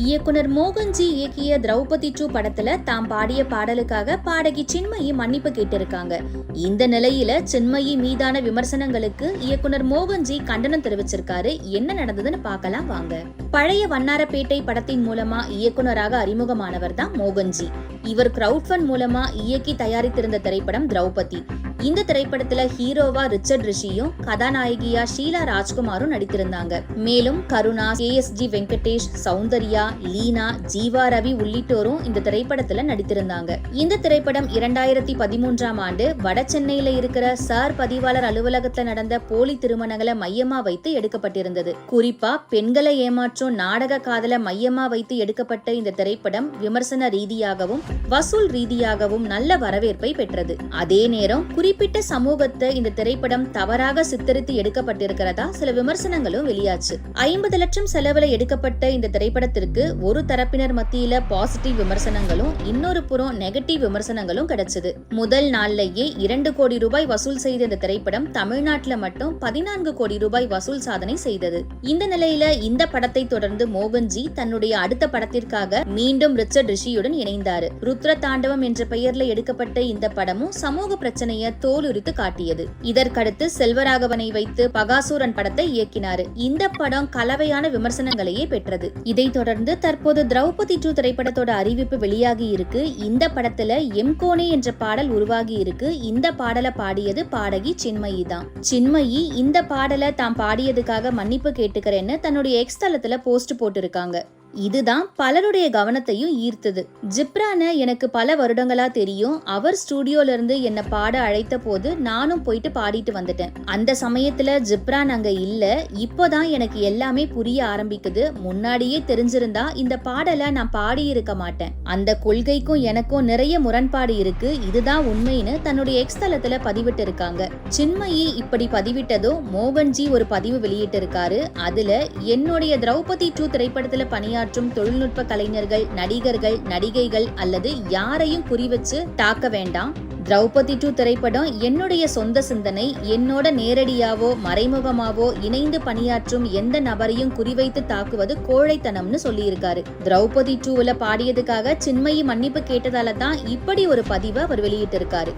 இயக்குனர் மோகன்ஜி இயக்கிய திரௌபதி டூ படத்துல தாம் பாடிய பாடலுக்காக பாடகி சின்மயி மன்னிப்பு கேட்டிருக்காங்க. இந்த நிலையில சின்மயி மீதான விமர்சனங்களுக்கு இயக்குனர் மோகன்ஜி கண்டனம் தெரிவிச்சிருக்காரு. என்ன நடந்ததுன்னு பார்க்கலாம் வாங்க. பழைய வண்ணாரப்பேட்டை படத்தின் மூலமா இயக்குனராக அறிமுகமானவர் தான் மோகன்ஜி. இவர் கிரவுட் ஃபண்ட் மூலமா இயக்கி தயாரித்திருந்த திரைப்படம் திரௌபதி. இந்த திரைப்படத்துல ஹீரோவா ரிச்சர்ட் ரிஷியும் கதாநாயகியா ஷீலா ராஜ்குமாரும் நடித்திருந்தாங்க. மேலும் Karuna K S G Venkatesh Soundarya Leena Jeeva Ravi உள்ளிட்டோரும் இந்த திரைப்படத்துல நடித்திருந்தாங்க. இந்த திரைப்படம் இரண்டாயிரத்தி பதிமூன்றாம் ஆண்டு வட சென்னையில இருக்கிற சார் பதிவாளர் அலுவலகத்துல நடந்த போலி திருமணங்களை மையமா வைத்து எடுக்கப்பட்டிருந்தது. குறிப்பா பெண்களை ஏமாற்றும் நாடக காதல மையமா வைத்து எடுக்கப்பட்ட இந்த திரைப்படம் விமர்சன ரீதியாகவும் வசூல் ரீதியாகவும் நல்ல வரவேற்பை பெற்றது. அதே நேரம் குறிப்பிட்ட சமூகத்தை இந்த திரைப்படம் தவறாக சித்தரித்து எடுக்கப்பட்டிருக்கிறதா? சில விமர்சனங்களும் வெளியாச்சு. ஐம்பது லட்சம் செலவுல எடுக்கப்பட்ட இந்த திரைப்படத்திற்கு ஒரு தரப்பினர் மத்தியில பாசிட்டிவ் விமர்சனங்களும் இன்னொரு புறம் நெகட்டிவ் விமர்சனங்களும் கிடைச்சது. முதல் நாள்லயே இரண்டு கோடி ரூபாய் வசூல் செய்த இந்த திரைப்படம் தமிழ்நாட்டில் மட்டும் பதினான்கு கோடி ரூபாய் வசூல் சாதனை செய்தது. இந்த நிலையில இந்த படத்தை தொடர்ந்து மோகன்ஜி தன்னுடைய அடுத்த படத்திற்காக மீண்டும் ரிச்சர்ட் ரிஷியுடன் இணைந்தார். ருத்ர தாண்டவம் என்ற பெயர்ல எடுக்கப்பட்ட இந்த படமும் சமூக பிரச்சனையை தோலுரித்து காட்டியது. இதற்கடுத்து செல்வராகவனை வைத்து பகாசூரன் படத்தை இயக்கினார். இந்த படம் கலவையான விமர்சனங்களையே பெற்றது. இதைத் தொடர்ந்து தற்போது திரௌபதி டூ திரைப்படத்தோட அறிவிப்பு வெளியாகி இருக்கு. இந்த படத்துல எம்கோனே என்ற பாடல் உருவாகி இருக்கு. இந்த பாடலை பாடியது பாடகி சின்மயி தான். சின்மயி இந்த பாடலை தாம் பாடியதுக்காக மன்னிப்பு கேட்டுக்கிறேன்னு தன்னுடைய எக்ஸ் தளத்துல போஸ்ட் போட்டிருக்காங்க. இதுதான் பலருடைய கவனத்தையும் ஈர்த்தது. ஜிப்ரான எனக்கு பல வருடங்களா தெரியும். அவர் ஸ்டூடியோல இருந்து என்ன பாட அழைத்த போது நானும் போயிட்டு பாடிட்டு வந்துட்டேன். அந்த சமயத்துல ஜிப்ரான் அங்க இல்ல. இப்போதான் எனக்கு எல்லாமே புரிய ஆரம்பிக்குது. முன்னாடியே தெரிஞ்சிருந்தா இந்த பாடலை நான் பாடி இருக்க மாட்டேன். அந்த கொள்கைக்கும் எனக்கும் நிறைய முரண்பாடு இருக்கு. இதுதான் உண்மைன்னு தன்னுடைய எக்ஸ் தளத்துல பதிவிட்டு இருக்காங்க சின்மயி இப்படி பதிவிட்டதும் மோகன்ஜி ஒரு பதிவு வெளியிட்டு இருக்காரு அதுல என்னுடைய திரௌபதி டூ திரைப்படத்துல பணியாற்றும் தொழில்நுட்ப கலைஞர்கள் நடிகர்கள் நடிகைகள் அல்லது யாரையும் குறிவச்சு தாக்க வேண்டாம். திரௌபதி டூ திரைப்படம் என்னுடைய சொந்த சிந்தனை. என்னோட நேரடியாவோ மறைமுகமாவோ இணைந்து பணியாற்றும் எந்த நபரையும் குறிவைத்து தாக்குவது கோழைத்தனம்னு சொல்லியிருக்காரு. திரௌபதி டூவில் பாடியதுக்காக சின்மயி மன்னிப்பு கேட்டதால தான் இப்படி ஒரு பதிவை அவர் வெளியிட்டிருக்காரு.